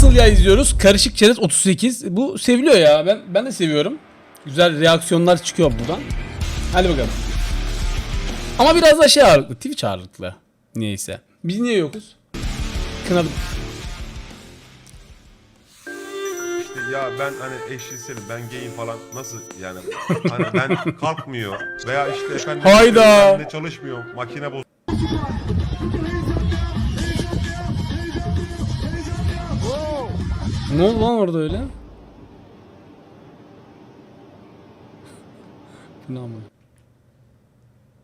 Nasıl ya izliyoruz? Karışık Çerez 38. Bu seviliyor ya. Ben ben de seviyorum. Güzel reaksiyonlar çıkıyor buradan. Hadi bakalım. Ama biraz da şey ağırlıklı. Twitch ağırlıklı. Neyse. Biz niye yokuz? Kınadım. İşte ya ben hani eşcinselim ben gayim falan nasıl yani hani ben kalkmıyor veya işte efendim Hayda. ben de çalışmıyor makine boz Ne oldu lan orada öyle? Günah mı?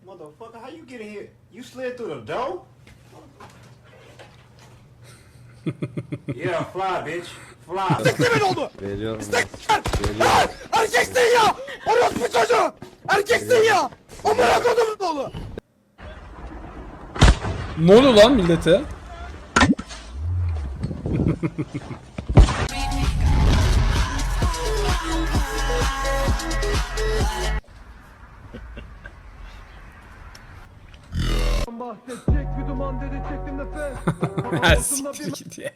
Motherfucker, how you get in here? You slid through the door? yeah, fly, bitch. Fly. Erkeksin ya! Orospu çocuğu! Erkeksin ya! Amına kodumun oğlu! Ne oluyor lan millete? Bahsedecek bir duman dedi çektim nefes. Ha, siktir git ya.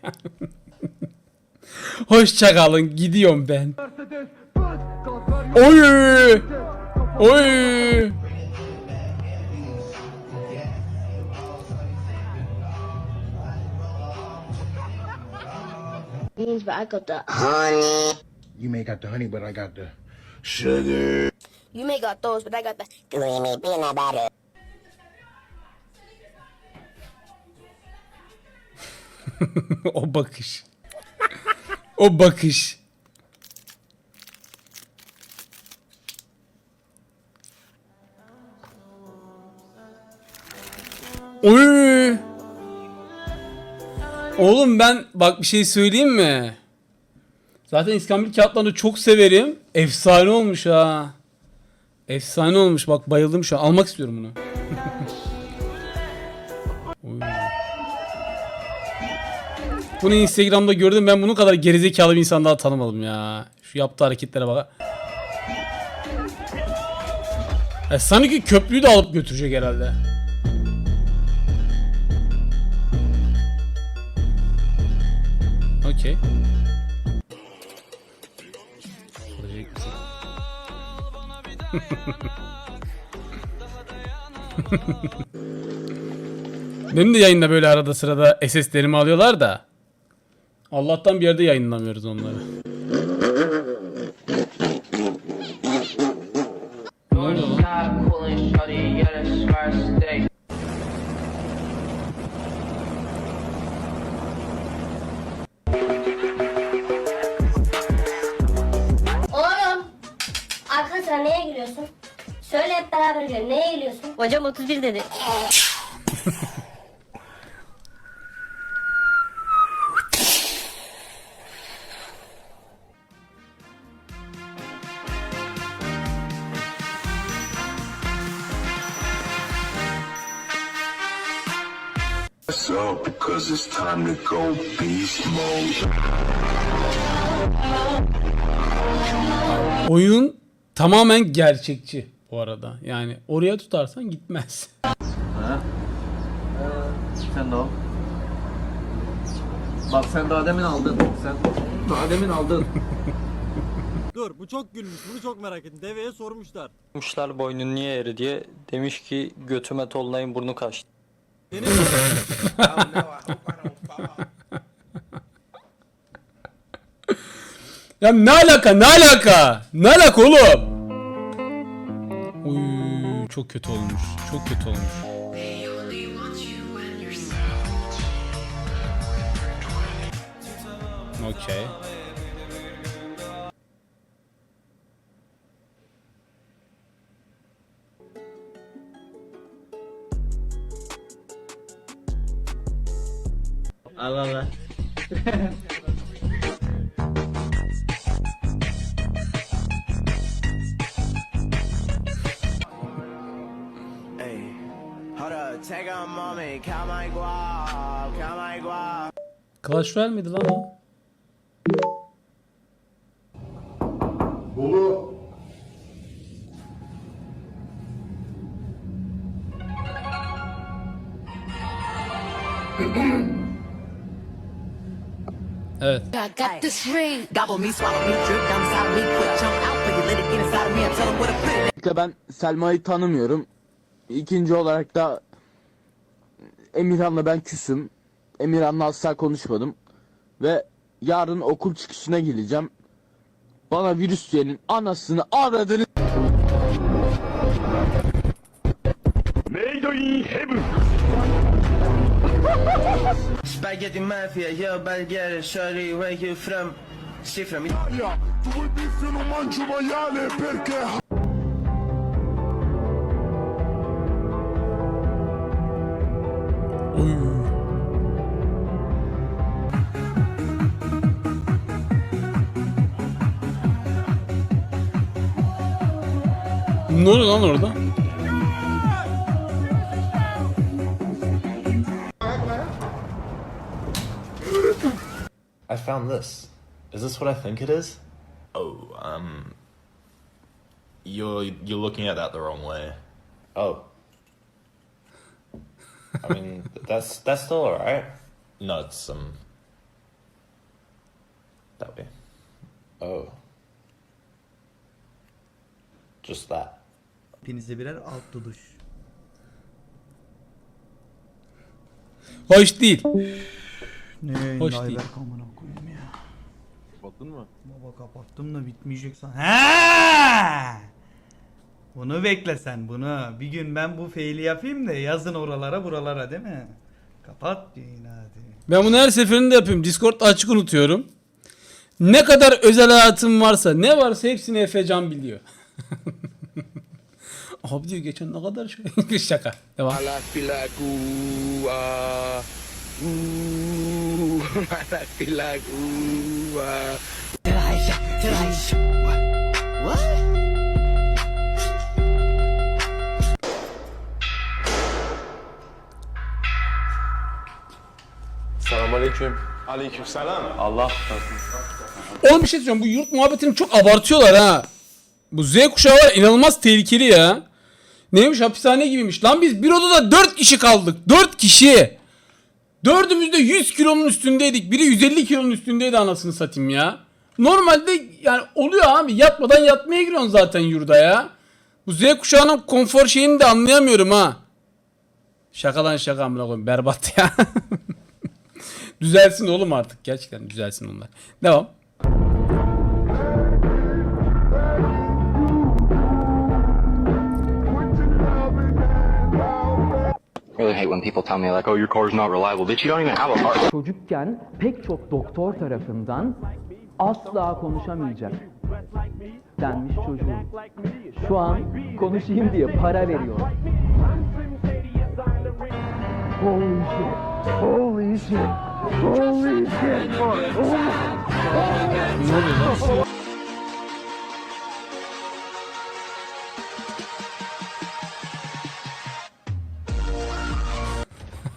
Hoşça kalın gidiyorum ben. Oy! Oy! beans, but I got the honey. You may got the honey, but I got the You may got those, but I got the creamy peanut butter. o bakış. o bakış. Oy! Oğlum ben bak bir şey söyleyeyim mi? Zaten İskambil kağıtlarını çok severim. Efsane olmuş ha. Efsane olmuş bak bayıldım şu an. Almak istiyorum bunu. Bunu Instagram'da gördüm. Ben bunun kadar gerizekalı bir insan daha tanımadım ya. Şu yaptığı hareketlere bak. Ya sanki köprüyü de alıp götürecek herhalde. Okey. Benim de yayında böyle arada sırada SS'lerimi alıyorlar da. Allah'tan bir yerde yayınlamıyoruz onları. Ne oluyor lan? Beraber gülelim. Neye? Hocam 31 dedi. up because it's time to go beast mode. Oyun tamamen gerçekçi bu arada. Yani oraya tutarsan gitmez. Sen de al. Bak sen daha demin aldın. Sen daha demin aldın. Dur bu çok gülmüş bunu çok merak ettim. Deveye sormuşlar. Sormuşlar boynun niye eri diye. Demiş ki götüme tolunayın burnu kaçtı. Ya ne alaka ne alaka? Ne alaka oğlum? Çok kötü olmuş. Çok kötü olmuş. Okey. Al al Clash Royale miydi lan o? Bulu. Evet. I got this ring. Gobble me, swallow me, drip down inside of me, quick jump out for you, let it get inside of me, and tell them what to put it İşte ben Selma'yı tanımıyorum. İkinci olarak da Emirhan'la ben küsüm. Emirhan'la asla konuşmadım. Ve yarın okul çıkışına geleceğim. Bana virüs diyenin anasını avradını Spaghetti mafia, yo, Bulgaria, shorty, where you from? She from Tu vuoi biffio non mangio maiale perché Ne oluyor lan orada? I found this. Is this what I think it is? Oh, um, you're you're looking at that the wrong way. Oh. I mean, that's that's still alright. No, it's um that way. Oh. Just that. Hepinize birer alt duduş. Hoş değil. Ne Hoş değil. Ayberk amına koyayım ya. Kapattın mı? Baba kapattım da bitmeyecek san. Ha! Bunu bekle sen bunu. Bir gün ben bu faili yapayım da yazın oralara buralara değil mi? Kapat yayını hadi. Ben bunu her seferinde yapıyorum. Discord'da açık unutuyorum. Ne kadar özel hayatım varsa, ne varsa hepsini Efecan biliyor. Abi diyor geçen ne kadar şey. Şaka. Devam. Oğlum bir şey söyleyeceğim. Bu yurt muhabbetini çok abartıyorlar ha. Bu Z kuşağı var ya, inanılmaz tehlikeli ya. Neymiş hapishane gibiymiş. Lan biz bir odada 4 kişi kaldık. 4 kişi. Dördümüz de 100 kilonun üstündeydik. Biri 150 kilonun üstündeydi anasını satayım ya. Normalde yani oluyor abi. Yatmadan yatmaya giriyorsun zaten yurda ya. Bu Z kuşağının konfor şeyini de anlayamıyorum ha. Şakadan şaka amına koyayım. Berbat ya. düzelsin oğlum artık. Gerçekten düzelsin onlar. Devam. Hate when people tell me like, oh, your car's not reliable. Bitch, you don't even have a car. Çocukken pek çok doktor tarafından asla konuşamayacak denmiş çocuğum. Şu an konuşayım diye para veriyor. Holy shit. Holy shit. Holy shit. Ne oluyor lan?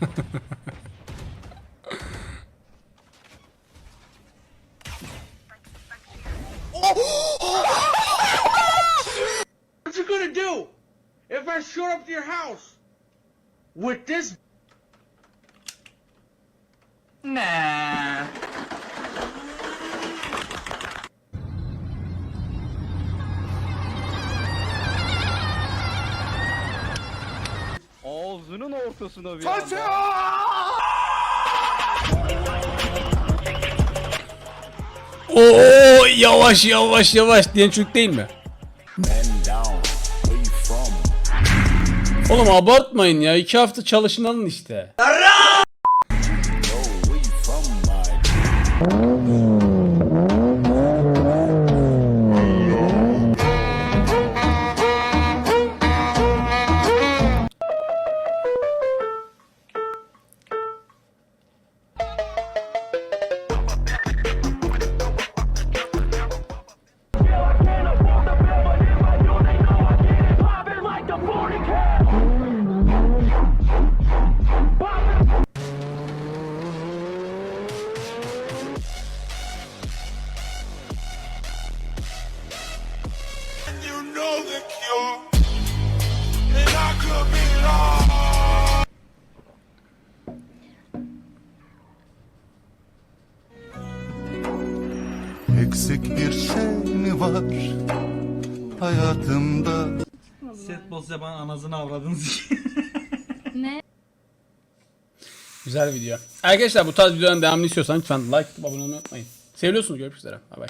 What you gonna do if I show up to your house with this? Ağzının ortasına bir Oo yavaş yavaş yavaş diyen çocuk değil mi? Oğlum abartmayın ya. iki hafta çalışın alın işte. Eksik bir şey mi var hayatımda? Set boz bana anasını avradınız. Güzel video. Arkadaşlar bu tarz videoların devamını istiyorsanız lütfen like atıp abone olmayı unutmayın. Seviyorsunuz görüşmek üzere. Bay bay.